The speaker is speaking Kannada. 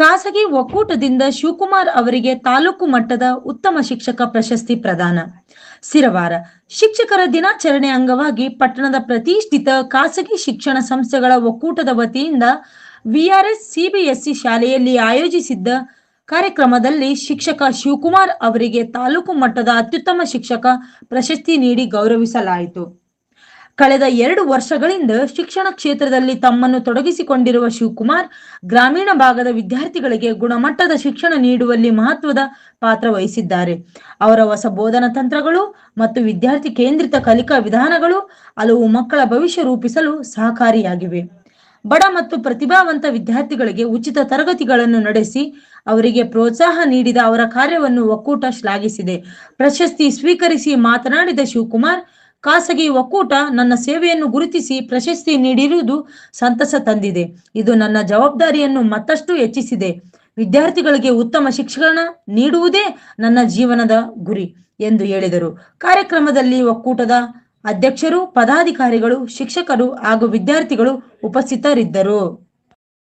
ಖಾಸಗಿ ಒಕ್ಕೂಟದಿಂದ ಶಿವಕುಮಾರ್ ಅವರಿಗೆ ತಾಲೂಕು ಮಟ್ಟದ ಉತ್ತಮ ಶಿಕ್ಷಕ ಪ್ರಶಸ್ತಿ ಪ್ರದಾನ. ಸಿರವಾರ ಶಿಕ್ಷಕರ ದಿನಾಚರಣೆ ಅಂಗವಾಗಿ ಪಟ್ಟಣದ ಪ್ರತಿಷ್ಠಿತ ಖಾಸಗಿ ಶಿಕ್ಷಣ ಸಂಸ್ಥೆಗಳ ಒಕ್ಕೂಟದ ವತಿಯಿಂದ ವಿಆರ್ಎಸ್ ಸಿಬಿಎಸ್ಇ ಶಾಲೆಯಲ್ಲಿ ಆಯೋಜಿಸಿದ್ದ ಕಾರ್ಯಕ್ರಮದಲ್ಲಿ ಶಿಕ್ಷಕ ಶಿವಕುಮಾರ್ ಅವರಿಗೆ ತಾಲೂಕು ಮಟ್ಟದ ಅತ್ಯುತ್ತಮ ಶಿಕ್ಷಕ ಪ್ರಶಸ್ತಿ ನೀಡಿ ಗೌರವಿಸಲಾಯಿತು. ಕಳೆದ ಎರಡು ವರ್ಷಗಳಿಂದ ಶಿಕ್ಷಣ ಕ್ಷೇತ್ರದಲ್ಲಿ ತಮ್ಮನ್ನು ತೊಡಗಿಸಿಕೊಂಡಿರುವ ಶಿವಕುಮಾರ್, ಗ್ರಾಮೀಣ ಭಾಗದ ವಿದ್ಯಾರ್ಥಿಗಳಿಗೆ ಗುಣಮಟ್ಟದ ಶಿಕ್ಷಣ ನೀಡುವಲ್ಲಿ ಮಹತ್ವದ ಪಾತ್ರ ವಹಿಸಿದ್ದಾರೆ. ಅವರ ಹೊಸ ಬೋಧನಾ ತಂತ್ರಗಳು ಮತ್ತು ವಿದ್ಯಾರ್ಥಿ ಕೇಂದ್ರಿತ ಕಲಿಕಾ ವಿಧಾನಗಳು ಹಲವು ಮಕ್ಕಳ ಭವಿಷ್ಯ ರೂಪಿಸಲು ಸಹಕಾರಿಯಾಗಿವೆ. ಬಡ ಮತ್ತು ಪ್ರತಿಭಾವಂತ ವಿದ್ಯಾರ್ಥಿಗಳಿಗೆ ಉಚಿತ ತರಗತಿಗಳನ್ನು ನಡೆಸಿ ಅವರಿಗೆ ಪ್ರೋತ್ಸಾಹ ನೀಡಿದ ಅವರ ಕಾರ್ಯವನ್ನು ಒಕ್ಕೂಟ ಶ್ಲಾಘಿಸಿದೆ. ಪ್ರಶಸ್ತಿ ಸ್ವೀಕರಿಸಿ ಮಾತನಾಡಿದ ಶಿವಕುಮಾರ್ ಖಾಸಗಿ ಒಕ್ಕೂಟ ನನ್ನ ಸೇವೆಯನ್ನು ಗುರುತಿಸಿ ಪ್ರಶಸ್ತಿ ನೀಡಿರುವುದು ಸಂತಸ ತಂದಿದೆ. ಇದು ನನ್ನ ಜವಾಬ್ದಾರಿಯನ್ನು ಮತ್ತಷ್ಟು ಹೆಚ್ಚಿಸಿದೆ. ವಿದ್ಯಾರ್ಥಿಗಳಿಗೆ ಉತ್ತಮ ಶಿಕ್ಷಣ ನೀಡುವುದೇ ನನ್ನ ಜೀವನದ ಗುರಿ ಎಂದು ಹೇಳಿದರು. ಕಾರ್ಯಕ್ರಮದಲ್ಲಿ ಒಕ್ಕೂಟದ ಅಧ್ಯಕ್ಷರು, ಪದಾಧಿಕಾರಿಗಳು, ಶಿಕ್ಷಕರು ಹಾಗೂ ವಿದ್ಯಾರ್ಥಿಗಳು ಉಪಸ್ಥಿತರಿದ್ದರು.